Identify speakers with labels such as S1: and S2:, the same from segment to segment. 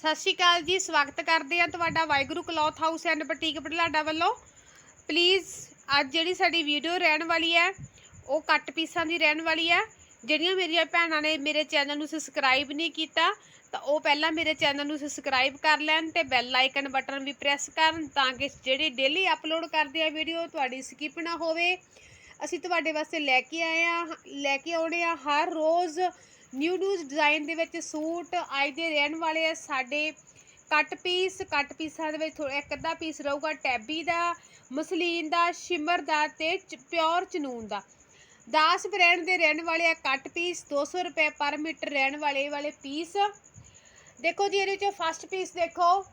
S1: ਸਤਿ ਸ਼੍ਰੀ ਅਕਾਲ ਜੀ, ਸਵਾਗਤ ਕਰਦੇ ਆ ਤੁਹਾਡਾ Waheguru cloth house and boutique Budhlada ਵੱਲੋਂ। ਪਲੀਜ਼ ਅੱਜ ਜਿਹੜੀ ਸਾਡੀ ਵੀਡੀਓ ਰਹਿਣ ਵਾਲੀ ਹੈ, ਉਹ ਕੱਟ ਪੀਸਾਂ ਦੀ ਰਹਿਣ ਵਾਲੀ ਹੈ। ਜਿਹੜੀਆਂ ਮੇਰੀਆਂ ਭੈਣਾਂ ਨੇ ਮੇਰੇ ਚੈਨਲ ਨੂੰ ਸਬਸਕ੍ਰਾਈਬ ਨਹੀਂ ਕੀਤਾ, ਤਾਂ ਉਹ ਪਹਿਲਾਂ ਮੇਰੇ ਚੈਨਲ ਨੂੰ ਸਬਸਕ੍ਰਾਈਬ ਕਰ ਲੈਣ ਤੇ ਬੈਲ ਆਈਕਨ ਬਟਨ ਵੀ ਪ੍ਰੈਸ ਕਰਨ ਤਾਂ ਕਿ ਜਿਹੜੀ ਡੇਲੀ ਅਪਲੋਡ ਕਰਦੇ ਆ ਵੀਡੀਓ, ਤੁਹਾਡੀ ਸਕਿਪ ਨਾ ਹੋਵੇ। ਅਸੀਂ ਤੁਹਾਡੇ ਵਾਸਤੇ ਲੈ ਕੇ ਆਏ ਆ ਲੈ ਕੇ ਆਉਣੇ ਆ ਹਰ ਰੋਜ਼ ਨਿਊ ਨਿਊ ਡਿਜ਼ਾਈਨ ਦੇ ਵਿੱਚ ਸੂਟ ਅੱਜ ਦੇ ਰਹਿਣ ਵਾਲੇ ਆ ਸਾਡੇ ਕੱਟ ਪੀਸ, ਕੱਟ ਪੀਸਾਂ ਦੇ ਵਿੱਚ ਥੋੜਾ ਇੱਕ ਅੱਧਾ ਪੀਸ ਰਹੂਗਾ ਟੈਬੀ ਦਾ, ਮਸਲੀਨ ਦਾ, ਸ਼ਿਮਰ ਦਾ ਤੇ ਪਿਓਰ ਚਨੂਨ ਦਾ। 10 ਬ੍ਰਾਂਡ ਦੇ ਰਹਿਣ ਵਾਲੇ ਆ ਕੱਟ ਪੀਸ 200 ਰੁਪਏ ਪਰ ਮੀਟਰ ਰਹਿਣ ਵਾਲੇ ਵਾਲੇ ਪੀਸ। ਦੇਖੋ ਜੀ, ਇਹਦੇ ਵਿੱਚ ਫਸਟ ਪੀਸ ਦੇਖੋ।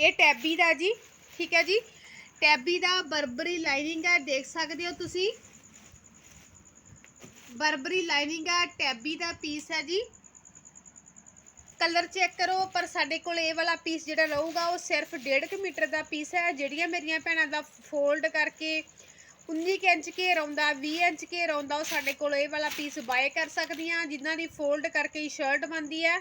S1: ਇਹ ਟੈਬੀ ਦਾ ਜੀ, ਠੀਕ ਹੈ ਜੀ। ਟੈਬੀ ਦਾ ਬਰਬਰੀ ਲਾਈਨਿੰਗ ਹੈ, ਦੇਖ ਸਕਦੇ ਹੋ ਤੁਸੀਂ। ਬਰਬਰੀ ਲਾਈਨਿੰਗ ਹੈ ਟੈਬੀ ਦਾ ਪੀਸ ਹੈ ਜੀ। ਕਲਰ ਚੈੱਕ ਕਰੋ, ਪਰ ਸਾਡੇ ਕੋਲ ਇਹ ਵਾਲਾ ਪੀਸ ਜਿਹੜਾ ਰਹੂਗਾ, ਉਹ ਸਿਰਫ 1.5 ਮੀਟਰ ਦਾ ਪੀਸ ਹੈ। ਜਿਹੜੀਆਂ ਮੇਰੀਆਂ ਭੈਣਾਂ ਦਾ ਫੋਲਡ ਕਰਕੇ 19 ਕੁ ਇੰਚ ਘੇਰ ਆਉਂਦਾ 20 ਇੰਚ ਘੇਰ ਆਉਂਦਾ, ਉਹ ਸਾਡੇ ਕੋਲ ਇਹ ਵਾਲਾ ਪੀਸ ਬਾਏ ਕਰ ਸਕਦੀਆਂ, ਜਿਨ੍ਹਾਂ ਦੀ ਫੋਲਡ ਕਰਕੇ ਹੀ ਸ਼ਰਟ ਬਣਦੀ ਹੈ।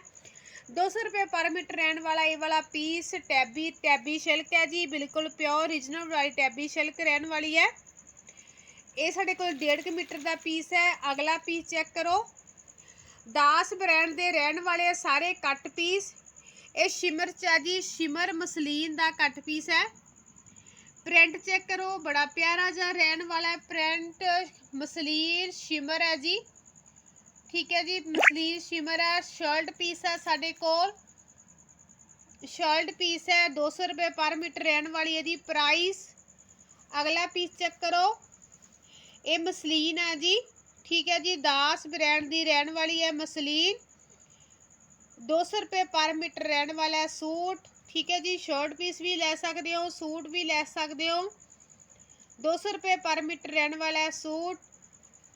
S1: 200 ਰੁਪਏ ਪਰ ਮੀਟਰ ਰਹਿਣ ਵਾਲਾ ਇਹ ਵਾਲਾ ਪੀਸ ਟੈਬੀ ਟੈਬੀ ਸਿਲਕ ਹੈ ਜੀ। ਬਿਲਕੁਲ ਪਿਓਰ origignal ਵਾਲੀ ਟੈਬੀ ਸਿਲਕ ਰਹਿਣ ਵਾਲੀ ਹੈ। ਇਹ ਸਾਡੇ ਕੋਲ 1.5 ਮੀਟਰ ਦਾ ਪੀਸ ਹੈ। ਅਗਲਾ ਪੀਸ ਚੈੱਕ ਕਰੋ। 10 ਬ੍ਰਾਂਡ ਦੇ ਰਹਿਣ ਵਾਲੇ ਸਾਰੇ ਕੱਟ ਪੀਸ ਇਹ ਸ਼ਿਮਰ ਚ ਹੈ ਜੀ, ਸ਼ਿਮਰ ਮਸਲੀਨ ਦਾ ਕੱਟ ਪੀਸ ਹੈ। ਪ੍ਰਿੰਟ ਚੈੱਕ ਕਰੋ। ਬੜਾ ਪਿਆਰਾ ਜਿਹਾ ਰਹਿਣ ਵਾਲਾ ਪ੍ਰਿੰਟ ਮਸਲੀਨ ਸ਼ਿਮਰ ਹੈ ਜੀ। ਠੀਕ ਹੈ ਜੀ, ਮਸਲੀਨ ਸ਼ਿਮਰ ਹੈ। ਸ਼ਰਟ ਪੀਸ ਹੈ ਸਾਡੇ ਕੋਲ। ਸ਼ਰਟ ਪੀਸ ਹੈ। 200 ਰੁਪਏ ਪਰ ਮੀਟਰ ਰਹਿਣ ਵਾਲੀ ਇਹਦੀ ਪ੍ਰਾਈਸ ਅਗਲਾ ਪੀਸ ਚੈੱਕ ਕਰੋ। ਇਹ ਮਸਲੀਨ ਹੈ ਜੀ। ਠੀਕ ਹੈ ਜੀ, ਦਾਸ ਬ੍ਰਾਂਡ ਦੀ ਰਹਿਣ ਵਾਲੀ ਹੈ ਮਸਲੀਨ। 200 ਰੁਪਏ ਪਰ ਮੀਟਰ ਰਹਿਣ ਵਾਲਾ ਹੈ ਸੂਟ। ਠੀਕ ਹੈ ਜੀ ਸ਼ਰਟ ਪੀਸ ਵੀ ਲੈ ਸਕਦੇ ਹੋ, ਸੂਟ ਵੀ ਲੈ ਸਕਦੇ ਹੋ। 200 ਰੁਪਏ ਪਰ ਮੀਟਰ ਰਹਿਣ ਵਾਲਾ ਹੈ ਸੂਟ।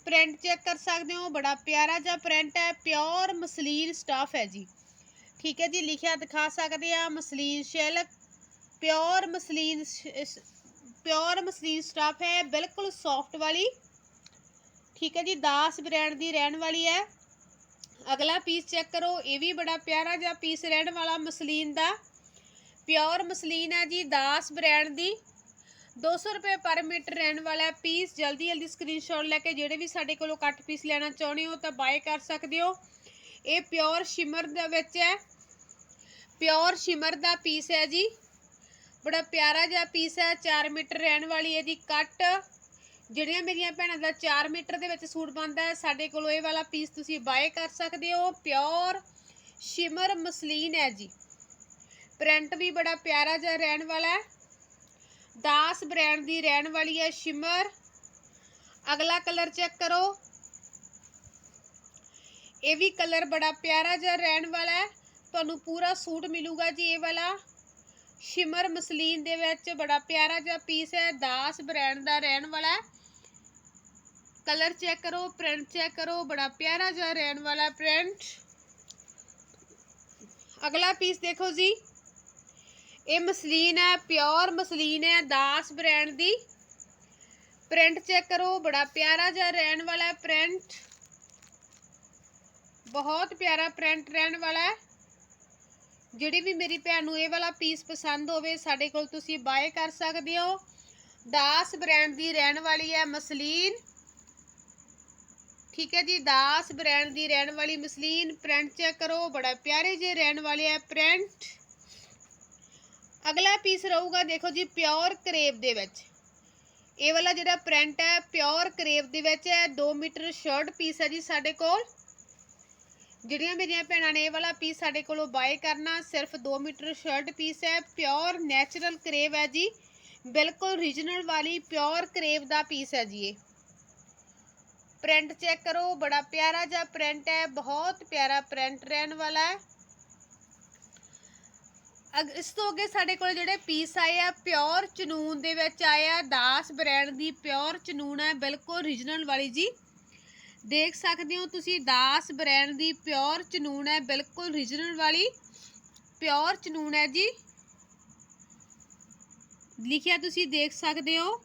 S1: ਪ੍ਰਿੰਟ ਚੈੱਕ ਕਰ ਸਕਦੇ ਹੋ, ਬੜਾ ਪਿਆਰਾ ਜਿਹਾ ਪ੍ਰਿੰਟ ਹੈ ਪਿਓਰ ਮਸਲੀਨ ਸਟਾਫ ਹੈ ਜੀ। ਠੀਕ ਹੈ ਜੀ, ਲਿਖਿਆ ਦਿਖਾ ਸਕਦੇ ਆ, muslin ਸ਼ੈਲਕ pure muslin pure muslin stuff ਹੈ, ਬਿਲਕੁਲ ਸੌਫਟ ਵਾਲੀ। ਠੀਕ ਹੈ ਜੀ, ਦਾਸ ਬ੍ਰਾਂਡ ਦੀ ਰਹਿਣ ਵਾਲੀ ਹੈ। ਅਗਲਾ ਪੀਸ ਚੈੱਕ ਕਰੋ, ਇਹ ਵੀ ਬੜਾ ਪਿਆਰਾ ਜਿਹਾ ਪੀਸ ਰਹਿਣ ਵਾਲਾ ਮਸਲੀਨ ਦਾ। ਪਿਓਰ ਮਸਲੀਨ ਹੈ ਜੀ, ਦਾਸ ਬ੍ਰਾਂਡ ਦੀ। 200 ਰੁਪਏ ਪਰ ਮੀਟਰ ਰਹਿਣ ਵਾਲਾ ਪੀਸ ਜਲਦੀ ਜਲਦੀ ਸਕਰੀਨਸ਼ਾਟ ਲੈ ਕੇ ਜਿਹੜੇ ਵੀ ਸਾਡੇ ਕੋਲੋਂ ਕੱਟ ਪੀਸ ਲੈਣਾ ਚਾਹੁੰਦੇ ਹੋ ਤਾਂ ਬਾਏ ਕਰ ਸਕਦੇ ਹੋ। ਇਹ ਪਿਓਰ ਸ਼ਿਮਰ ਦੇ ਵਿੱਚ ਹੈ। ਪਿਓਰ ਸ਼ਿਮਰ ਦਾ ਪੀਸ ਹੈ ਜੀ। ਬੜਾ ਪਿਆਰਾ ਜਿਹਾ ਪੀਸ ਹੈ 4 ਮੀਟਰ ਰਹਿਣ ਵਾਲੀ ਇਹਦੀ ਕੱਟ ਜਿਹੜੀਆਂ ਮੇਰੀਆਂ ਭੈਣਾਂ ਦਾ 4 ਮੀਟਰ ਦੇ ਵਿੱਚ ਸੂਟ ਬਣਦਾ ਹੈ, ਸਾਡੇ ਕੋਲੋਂ ਇਹ ਵਾਲਾ ਪੀਸ ਤੁਸੀਂ ਬਾਏ ਕਰ ਸਕਦੇ ਹੋ। ਪਿਓਰ ਸ਼ਿਮਰ ਮਸਲੀਨ ਹੈ ਜੀ। ਪ੍ਰਿੰਟ ਵੀ ਬੜਾ ਪਿਆਰਾ ਜਿਹਾ ਰਹਿਣ ਵਾਲਾ ਹੈ। 10 ਬ੍ਰਾਂਡ ਦੀ ਰਹਿਣ ਵਾਲੀ ਹੈ ਸ਼ਿਮਰ ਅਗਲਾ ਕਲਰ ਚੈੱਕ ਕਰੋ। ਇਹ ਵੀ ਕਲਰ ਬੜਾ ਪਿਆਰਾ ਜਿਹਾ ਰਹਿਣ ਵਾਲਾ ਹੈ। ਤੁਹਾਨੂੰ ਪੂਰਾ ਸੂਟ ਮਿਲੂਗਾ ਜੀ ਇਹ ਵਾਲਾ। ਸ਼ਿਮਰ ਮਸਲੀਨ ਦੇ ਵਿੱਚ ਬੜਾ ਪਿਆਰਾ ਜਿਹਾ ਪੀਸ ਹੈ, ਦਾਸ ਬ੍ਰਾਂਡ ਦਾ ਰਹਿਣ ਵਾਲਾ ਹੈ। ਕਲਰ ਚੈੱਕ ਕਰੋ ਪ੍ਰਿੰਟ ਚੈੱਕ ਕਰੋ, ਬੜਾ ਪਿਆਰਾ ਜਿਹਾ ਰਹਿਣ ਵਾਲਾ ਪ੍ਰਿੰਟ ਅਗਲਾ ਪੀਸ ਦੇਖੋ ਜੀ। ਇਹ ਮਸਲੀਨ ਹੈ ਪਿਓਰ ਮਸਲੀਨ ਹੈ, ਦਾਸ ਬ੍ਰਾਂਡ ਦੀ। ਪ੍ਰਿੰਟ ਚੈੱਕ ਕਰੋ, ਬੜਾ ਪਿਆਰਾ ਜਿਹਾ ਰਹਿਣ ਵਾਲਾ ਪ੍ਰਿੰਟ ਬਹੁਤ ਪਿਆਰਾ ਪ੍ਰਿੰਟ ਰਹਿਣ ਵਾਲਾ ਹੈ। ਜਿਹੜੀ ਵੀ ਮੇਰੀ ਭੈਣ ਨੂੰ ਇਹ ਵਾਲਾ ਪੀਸ ਪਸੰਦ ਹੋਵੇ, ਸਾਡੇ ਕੋਲ ਤੁਸੀਂ ਬਾਏ ਕਰ ਸਕਦੇ ਹੋ। ਦਾਸ ਬ੍ਰਾਂਡ ਦੀ ਰਹਿਣ ਵਾਲੀ ਹੈ ਮਸਲੀਨ। ਠੀਕ ਹੈ ਜੀ, ਦਾਸ ਬ੍ਰਾਂਡ ਦੀ ਰਹਿਣ ਵਾਲੀ ਮਸਲੀਨ। ਪ੍ਰਿੰਟ ਚੈੱਕ ਕਰੋ, ਬੜਾ ਪਿਆਰੇ ਜਿਹੇ ਰਹਿਣ ਵਾਲੇ ਹੈ ਪ੍ਰਿੰਟ ਅਗਲਾ ਪੀਸ ਰਹੂਗਾ, ਦੇਖੋ ਜੀ ਪਿਓਰ ਕਰੇਬ ਦੇ ਵਿੱਚ। ਇਹ ਵਾਲਾ ਜਿਹੜਾ ਪ੍ਰਿੰਟ ਹੈ ਪਿਓਰ ਕਰੇਬ ਦੇ ਵਿੱਚ ਹੈ। 2 ਮੀਟਰ ਸ਼ਰਟ ਪੀਸ ਹੈ ਜੀ ਸਾਡੇ ਕੋਲ। ਜਿਹੜੀਆਂ ਮੇਰੀਆਂ ਭੈਣਾਂ ਨੇ ਇਹ ਵਾਲਾ ਪੀਸ ਸਾਡੇ ਕੋਲੋਂ ਬਾਏ ਕਰਨਾ, ਸਿਰਫ 2 ਮੀਟਰ ਸ਼ਰਟ ਪੀਸ ਹੈ ਪਿਓਰ ਨੈਚੁਰਲ ਕਰੇਵ ਹੈ ਜੀ। ਬਿਲਕੁਲ ਓਰੀਜਨਲ ਵਾਲੀ ਪਿਓਰ ਕਰੇਵ ਦਾ ਪੀਸ ਹੈ ਜੀ ਇਹ। ਪ੍ਰਿੰਟ ਚੈੱਕ ਕਰੋ, ਬੜਾ ਪਿਆਰਾ ਜਿਹਾ ਪ੍ਰਿੰਟ ਹੈ, ਬਹੁਤ ਪਿਆਰਾ ਪ੍ਰਿੰਟ ਰਹਿਣ ਵਾਲਾ ਹੈ। ਅਗ, ਇਸ ਤੋਂ ਅੱਗੇ ਸਾਡੇ ਕੋਲ ਜਿਹੜੇ ਪੀਸ ਆਏ ਆ ਪਿਓਰ ਚਨੂਨ ਦੇ ਵਿੱਚ ਆਇਆ ਦਾਸ 10 ਬ੍ਰਾਂਡ ਦੀ ਪਿਓਰ ਚਨੂਨ ਹੈ, ਬਿਲਕੁਲ ਓਰੀਜਨਲ ਵਾਲੀ ਜੀ। ਦੇਖ ਸਕਦੇ ਹੋ ਤੁਸੀਂ ਦਾਸ ਬ੍ਰਾਂਡ ਦੀ ਪਿਓਰ ਚਨੂਨ ਹੈ, ਬਿਲਕੁਲ ਓਰੀਜਨਲ ਵਾਲੀ। ਪਿਓਰ ਚਨੂਨ ਹੈ ਜੀ। ਲਿਖਿਆ ਤੁਸੀਂ ਦੇਖ ਸਕਦੇ ਹੋ।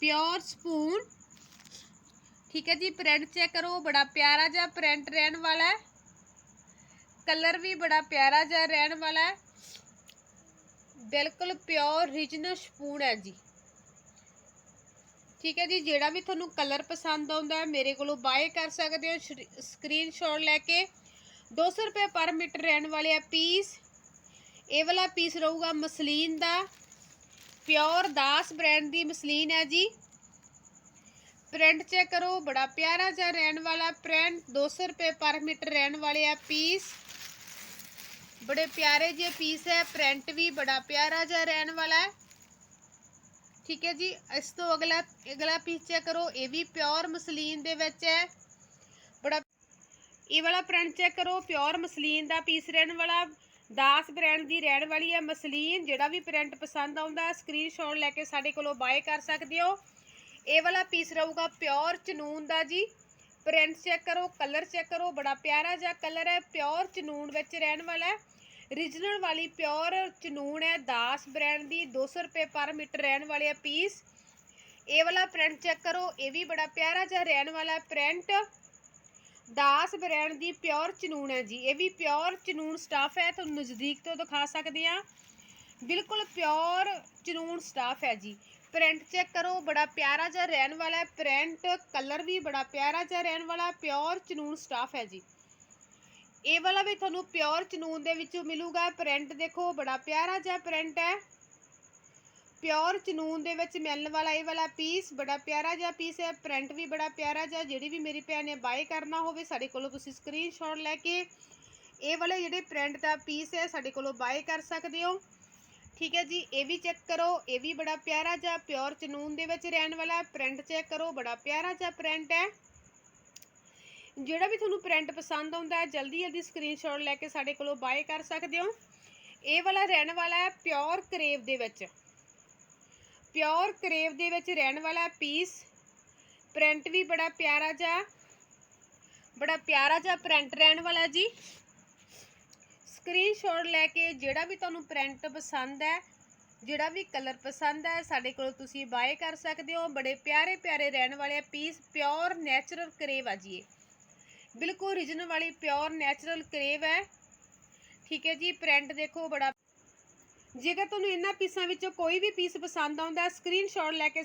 S1: Pure spun. ਠੀਕ ਹੈ ਜੀ ਪ੍ਰਿੰਟ ਚੈੱਕ ਕਰੋ, ਬੜਾ ਪਿਆਰਾ ਜਿਹਾ ਪ੍ਰਿੰਟ ਰਹਿਣ ਵਾਲਾ ਹੈ। ਕਲਰ ਵੀ ਬੜਾ ਪਿਆਰਾ ਜਿਹਾ ਰਹਿਣ ਵਾਲਾ ਹੈ। ਬਿਲਕੁਲ ਪਿਓਰ ਰੀਜਨਲ ਸਪੂਨ ਹੈ ਜੀ। ਠੀਕ ਹੈ ਜੀ, ਜਿਹੜਾ ਵੀ ਤੁਹਾਨੂੰ ਕਲਰ ਪਸੰਦ ਆਉਂਦਾ ਹੈ, ਮੇਰੇ ਕੋਲੋਂ ਬਾਏ ਕਰ ਸਕਦੇ ਹੋ ਸਕਰੀਨਸ਼ਾਟ ਲੈ ਕੇ। 200 ਰੁਪਏ ਪਰ ਮੀਟਰ ਰਹਿਣ ਵਾਲੇ ਆ ਪੀਸ ਇਹ ਵਾਲਾ ਪੀਸ ਰਹੂਗਾ ਮਸਲੀਨ ਦਾ। ਪਿਓਰ ਦਾਸ ਬ੍ਰਾਂਡ ਦੀ ਮਸਲੀਨ ਹੈ ਜੀ। ਪ੍ਰਿੰਟ ਚੈੱਕ ਕਰੋ, ਬੜਾ ਪਿਆਰਾ ਜਿਹਾ ਰਹਿਣ ਵਾਲਾ ਪ੍ਰਿੰਟ 200 ਰੁਪਏ ਪਰ ਮੀਟਰ ਰਹਿਣ ਵਾਲੇ ਆ ਪੀਸ ਬੜੇ ਪਿਆਰੇ ਜਿਹੇ ਪੀਸ ਹੈ ਪ੍ਰਿੰਟ ਵੀ ਬੜਾ ਪਿਆਰਾ ਜਿਹਾ ਰਹਿਣ ਵਾਲਾ ਹੈ। ਠੀਕ ਹੈ ਜੀ, ਇਸ ਤੋਂ ਅਗਲਾ ਅਗਲਾ ਪੀਸ ਚੈੱਕ ਕਰੋ, ਇਹ ਵੀ ਪਿਓਰ ਮਸਲੀਨ ਦੇ ਵਿੱਚ ਹੈ। ਬੜਾ, ਇਹ ਵਾਲਾ ਪ੍ਰਿੰਟ ਚੈੱਕ ਕਰੋ, ਪਿਓਰ ਮਸਲੀਨ ਦਾ ਪੀਸ ਰਹਿਣ ਵਾਲਾ, ਦਾਸ ਬ੍ਰਾਂਡ ਦੀ ਰਹਿਣ ਵਾਲੀ ਹੈ ਮਸਲੀਨ, ਜਿਹੜਾ ਵੀ ਪ੍ਰਿੰਟ ਪਸੰਦ ਆਉਂਦਾ ਸਕਰੀਨਸ਼ਾਟ ਲੈ ਕੇ ਸਾਡੇ ਕੋਲੋਂ ਬਾਏ ਕਰ ਸਕਦੇ ਹੋ। ਇਹ ਵਾਲਾ ਪੀਸ ਰਹੂਗਾ ਪਿਓਰ ਚਨੂਨ ਦਾ ਜੀ। ਪ੍ਰਿੰਟ ਚੈੱਕ ਕਰੋ ਕਲਰ ਚੈੱਕ ਕਰੋ, ਬੜਾ ਪਿਆਰਾ ਜਿਹਾ ਕਲਰ ਹੈ, ਪਿਓਰ ਚਨੂਨ ਵਿੱਚ ਰਹਿਣ ਵਾਲਾ ਹੈ। ਰੀਜਨਲ ਵਾਲੀ ਪਿਓਰ ਚਨੂਨ ਹੈ, ਦਾਸ ਬ੍ਰਾਂਡ ਦੀ 200 ਰੁਪਏ ਪਰ ਮੀਟਰ ਰਹਿਣ ਵਾਲੇ ਆ ਪੀਸ। ਇਹ ਵਾਲਾ ਪ੍ਰਿੰਟ ਚੈੱਕ ਕਰੋ, ਇਹ ਵੀ ਬੜਾ ਪਿਆਰਾ ਜਿਹਾ ਰਹਿਣ ਵਾਲਾ ਪ੍ਰਿੰਟ ਦਾਸ ਬ੍ਰਾਂਡ ਦੀ ਪਿਓਰ ਚਨੂਨ ਹੈ ਜੀ, ਇਹ ਵੀ ਪਿਓਰ ਚਨੂਨ ਸਟਾਫ ਹੈ, ਤੁਹਾਨੂੰ ਨਜ਼ਦੀਕ ਤੋਂ ਦਿਖਾ ਸਕਦੇ ਆ ਬਿਲਕੁਲ ਪਿਓਰ ਚਨੂਨ ਸਟਾਫ ਹੈ ਜੀ। ਪ੍ਰਿੰਟ ਚੈੱਕ ਕਰੋ, ਬੜਾ ਪਿਆਰਾ ਜਿਹਾ ਰਹਿਣ ਵਾਲਾ ਪ੍ਰਿੰਟ ਕਲਰ ਵੀ ਬੜਾ ਪਿਆਰਾ ਜਿਹਾ ਰਹਿਣ ਵਾਲਾ, ਪਿਓਰ ਚਨੂਨ ਸਟਾਫ ਹੈ ਜੀ। ਇਹ ਵਾਲਾ ਵੀ ਤੁਹਾਨੂੰ ਪਿਓਰ ਚਨੂਨ ਦੇ ਵਿੱਚੋਂ ਮਿਲੂਗਾ। ਪ੍ਰਿੰਟ ਦੇਖੋ, ਬੜਾ ਪਿਆਰਾ ਜਿਹਾ ਪ੍ਰਿੰਟ ਹੈ। ਪਿਓਰ ਚਨੂਨ ਦੇ ਵਿੱਚ ਮਿਲਣ ਵਾਲਾ ਇਹ ਵਾਲਾ ਪੀਸ ਬੜਾ ਪਿਆਰਾ ਜਿਹਾ ਪੀਸ ਹੈ। ਪ੍ਰਿੰਟ ਵੀ ਬੜਾ ਪਿਆਰਾ ਜਿਹਾ, ਜਿਹੜੀ ਵੀ ਮੇਰੀ ਭੈਣ ਨੇ ਬਾਏ ਕਰਨਾ ਹੋਵੇ, ਸਾਡੇ ਕੋਲੋਂ ਤੁਸੀਂ ਸਕਰੀਨਸ਼ਾਟ ਲੈ ਕੇ ਇਹ ਵਾਲੇ ਜਿਹੜੇ ਪ੍ਰਿੰਟ ਦਾ ਪੀਸ ਹੈ, ਸਾਡੇ ਕੋਲੋਂ ਬਾਏ ਕਰ ਸਕਦੇ ਹੋ। ਠੀਕ ਹੈ ਜੀ, ਇਹ ਵੀ ਚੈੱਕ ਕਰੋ, ਇਹ ਵੀ ਬੜਾ ਪਿਆਰਾ ਜਿਹਾ ਪਿਓਰ ਚਨੂਨ ਦੇ ਵਿੱਚ ਰਹਿਣ ਵਾਲਾ ਪ੍ਰਿੰਟ ਚੈੱਕ ਕਰੋ, ਬੜਾ ਪਿਆਰਾ ਜਿਹਾ ਪ੍ਰਿੰਟ ਹੈ। ਜਿਹੜਾ ਵੀ ਤੁਹਾਨੂੰ ਪ੍ਰਿੰਟ ਪਸੰਦ ਆਉਂਦਾ ਹੈ, ਜਲਦੀ ਜਲਦੀ ਸਕਰੀਨਸ਼ਾਟ ਲੈ ਕੇ ਸਾਡੇ ਕੋਲੋਂ ਬਾਏ ਕਰ ਸਕਦੇ ਹੋ। ਇਹ ਵਾਲਾ ਰਹਿਣ ਵਾਲਾ ਹੈ ਪਿਓਰ ਕਰੇਵ ਦੇ ਵਿੱਚ। ਪਿਓਰ ਕਰੇਵ ਦੇ ਵਿੱਚ ਰਹਿਣ ਵਾਲਾ ਪੀਸ ਪ੍ਰਿੰਟ ਵੀ ਬੜਾ ਪਿਆਰਾ ਜਿਹਾ, ਬੜਾ ਪਿਆਰਾ ਜਿਹਾ ਪ੍ਰਿੰਟ ਰਹਿਣ ਵਾਲਾ ਜੀ। ਸਕਰੀਨਸ਼ਾਟ ਲੈ ਕੇ ਜਿਹੜਾ ਵੀ ਤੁਹਾਨੂੰ ਪ੍ਰਿੰਟ ਪਸੰਦ ਹੈ, ਜਿਹੜਾ ਵੀ ਕਲਰ ਪਸੰਦ ਹੈ, ਸਾਡੇ ਕੋਲ ਤੁਸੀਂ ਬਾਏ ਕਰ ਸਕਦੇ ਹੋ। ਬੜੇ ਪਿਆਰੇ ਪਿਆਰੇ ਰਹਿਣ ਵਾਲੇ ਪੀਸ ਪਿਓਰ ਨੈਚੁਰਲ ਕਰੇਵ ਆ ਜੀ ਇਹ। ਬਿਲਕੁਲ ਓਰੀਜਨਲ ਵਾਲੀ ਪਿਓਰ ਨੈਚੁਰਲ ਕਰੇਵ ਹੈ। ਠੀਕ ਹੈ ਜੀ ਪ੍ਰਿੰਟ ਦੇਖੋ ਬੜਾ। ਜੇਕਰ ਤੁਹਾਨੂੰ ਇਹਨਾਂ ਪੀਸਾਂ ਵਿੱਚੋਂ ਕੋਈ ਵੀ ਪੀਸ ਪਸੰਦ ਆਉਂਦਾ ਸਕਰੀਨਸ਼ਾਟ ਲੈ ਕੇ